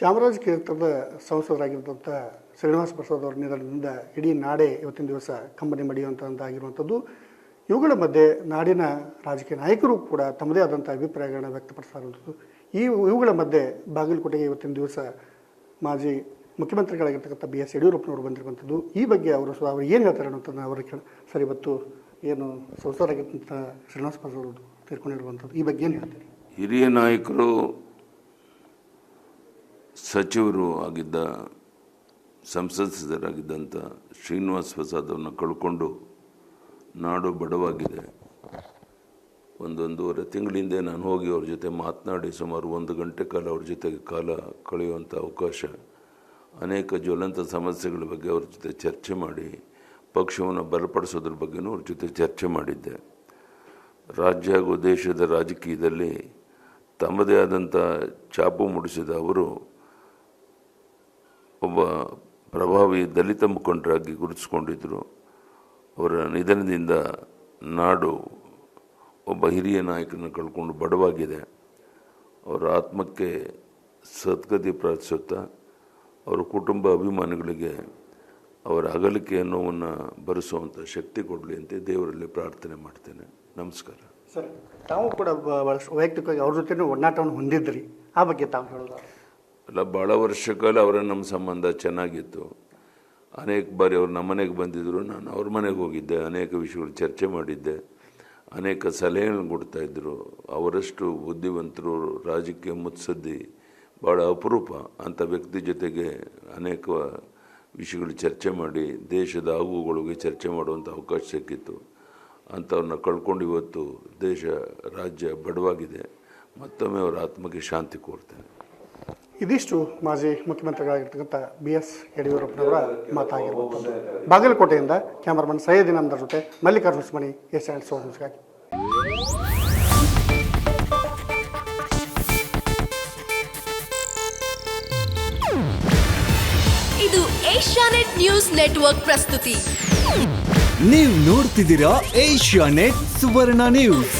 ಚಾಮರಾಜ ಕ್ಷೇತ್ರದ ಸಂಸದರಾಗಿರುವಂಥ ಶ್ರೀನಿವಾಸ ಪ್ರಸಾದ್ ಅವರ ನಿಧನದಿಂದ ಇಡೀ ನಾಡೇ ಇವತ್ತಿನ ದಿವಸ ಕಂಬನಿ ಮಡಿಯುವಂಥದ್ದಾಗಿರುವಂಥದ್ದು ಇವುಗಳ ಮಧ್ಯೆ ನಾಡಿನ ರಾಜಕೀಯ ನಾಯಕರು ಕೂಡ ತಮ್ಮದೇ ಆದಂಥ ಅಭಿಪ್ರಾಯಗಳನ್ನ ವ್ಯಕ್ತಪಡಿಸ್ತಾ ಇರುವಂಥದ್ದು ಈ ಇವುಗಳ ಮಧ್ಯೆ ಬಾಗಲಕೋಟೆಗೆ ಇವತ್ತಿನ ದಿವಸ ಮಾಜಿ ಮುಖ್ಯಮಂತ್ರಿಗಳಾಗಿರ್ತಕ್ಕಂಥ ಬಿ ಎಸ್ ಯಡಿಯೂರಪ್ಪನವರು ಬಂದಿರುವಂಥದ್ದು. ಈ ಬಗ್ಗೆ ಅವರು ಸ್ವ ಅವರು ಏನು ಹೇಳ್ತಾರೆ ಅನ್ನೋದನ್ನು ಅವರು ಕೇಳ ಸರಿ, ಇವತ್ತು ಏನು ಸಂಸದರಾಗಿರ್ತಕ್ಕಂಥ ಶ್ರೀನಿವಾಸ ಪ್ರಸಾದ್ ಅವರು ತೀರ್ಕೊಂಡಿರುವಂಥದ್ದು. ಈ ಬಗ್ಗೆ ಏನು ಹೇಳ್ತಾರೆ? ಹಿರಿಯ ನಾಯಕರು ಸಚಿವರು ಆಗಿದ್ದ ಸಂಸದರಾಗಿದ್ದಂಥ ಶ್ರೀನಿವಾಸ್ ಪ್ರಸಾದ್ ಕಳ್ಕೊಂಡು ನಾಡು ಬಡವಾಗಿದೆ. ಒಂದೊಂದೂವರೆ ತಿಂಗಳಿಂದೆ ನಾನು ಹೋಗಿ ಅವ್ರ ಜೊತೆ ಮಾತನಾಡಿ ಸುಮಾರು ಒಂದು ಗಂಟೆ ಕಾಲ ಅವ್ರ ಜೊತೆಗೆ ಕಾಲ ಕಳೆಯುವಂಥ ಅವಕಾಶ, ಅನೇಕ ಜ್ವಲಂತ ಸಮಸ್ಯೆಗಳ ಬಗ್ಗೆ ಅವ್ರ ಜೊತೆ ಚರ್ಚೆ ಮಾಡಿ, ಪಕ್ಷವನ್ನು ಬಲಪಡಿಸೋದ್ರ ಬಗ್ಗೆನೂ ಅವ್ರ ಜೊತೆ ಚರ್ಚೆ ಮಾಡಿದ್ದೆ. ರಾಜ್ಯ ಹಾಗೂ ದೇಶದ ರಾಜಕೀಯದಲ್ಲಿ ತಮ್ಮದೇ ಆದಂಥ ಛಾಪು ಮೂಡಿಸಿದ ಅವರು ಒಬ್ಬ ಪ್ರಭಾವಿ ದಲಿತ ಮುಖಂಡರಾಗಿ ಗುರುತಿಸಿಕೊಂಡಿದ್ದರು. ಅವರ ನಿಧನದಿಂದ ನಾಡು ಒಬ್ಬ ಹಿರಿಯ ನಾಯಕನ ಕಳ್ಕೊಂಡು ಬಡವಾಗಿದೆ. ಅವರ ಆತ್ಮಕ್ಕೆ ಸದ್ಗತಿ ಪ್ರಾರ್ಥಿಸುತ್ತಾ ಅವರ ಕುಟುಂಬ ಅಭಿಮಾನಿಗಳಿಗೆ ಅವರ ಅಗಲಿಕೆ ನೋವನ್ನು ಭರಿಸುವಂಥ ಶಕ್ತಿ ಕೊಡಲಿ ಅಂತ ದೇವರಲ್ಲಿ ಪ್ರಾರ್ಥನೆ ಮಾಡ್ತೇನೆ. ನಮಸ್ಕಾರ. ಸರ್, ತಾವು ಕೂಡ ವೈಯಕ್ತಿಕವಾಗಿ ಅವ್ರ ಜೊತೆ ಒಡನಾಟವನ್ನು ಹೊಂದಿದ್ರಿ. ಆ ಬಗ್ಗೆ ತಾವು ಹೇಳೋದು ಅಲ್ಲ ಭಾಳ ವರ್ಷ ಅವರ ನಮ್ಮ ಸಂಬಂಧ ಚೆನ್ನಾಗಿತ್ತು. ಅನೇಕ ಬಾರಿ ಅವ್ರು ನಮ್ಮ ಮನೆಗೆ ಬಂದಿದ್ದರು ನಾನು ಅವ್ರ ಮನೆಗೆ ಹೋಗಿದ್ದೆ, ಅನೇಕ ವಿಷಯಗಳು ಚರ್ಚೆ ಮಾಡಿದ್ದೆ, ಅನೇಕ ಸಲಹೆಗಳನ್ನು ಕೊಡ್ತಾಯಿದ್ರು ಅವರಷ್ಟು ಬುದ್ಧಿವಂತರು, ರಾಜಕೀಯ ಮುತ್ಸದ್ದಿ ಭಾಳ ಅಪರೂಪ ಅಂಥ ವ್ಯಕ್ತಿ ಜೊತೆಗೆ ಅನೇಕ ವಿಷಯಗಳು ಚರ್ಚೆ ಮಾಡಿ, ದೇಶದ ಆಗುಗಳಿಗೆ ಚರ್ಚೆ ಮಾಡುವಂಥ ಅವಕಾಶ ಸಿಕ್ಕಿತ್ತು. ಅಂಥವ್ರನ್ನ ಕಳ್ಕೊಂಡು ಇವತ್ತು ದೇಶ, ರಾಜ್ಯ ಬಡವಾಗಿದೆ. ಮತ್ತೊಮ್ಮೆ ಅವರ ಆತ್ಮಕ್ಕೆ ಶಾಂತಿ ಕೋರ್ತೇನೆ. ಇದಿಷ್ಟು ಮಾಜಿ ಮುಖ್ಯಮಂತ್ರಿಗಳಾಗಿರ್ತಕ್ಕಂಥ ಬಿ ಎಸ್ ಯಡಿಯೂರಪ್ಪನವರ ಮಾತಾಗಿರುವಂಥದ್ದು ಬಾಗಲಕೋಟೆಯಿಂದ ಕ್ಯಾಮರಾಮನ್ ಸೈಯದ್ ಇನಾಮ್ದರ್ ಜೊತೆ ಮಲ್ಲಿಕಾರ್ಜುನ ಸುಮಣಿ ಎಸ್ ಎಲ್ ಸೋನ್ಸ್ಗಾಗಿ ಇದು ಏಷ್ಯಾನೆಟ್ ನ್ಯೂಸ್ ನೆಟ್ವರ್ಕ್ ಪ್ರಸ್ತುತಿ. ನೀವು ನೋಡ್ತಿದ್ದೀರಾ ಏಷ್ಯಾನೆಟ್ ಸುವರ್ಣ ನ್ಯೂಸ್.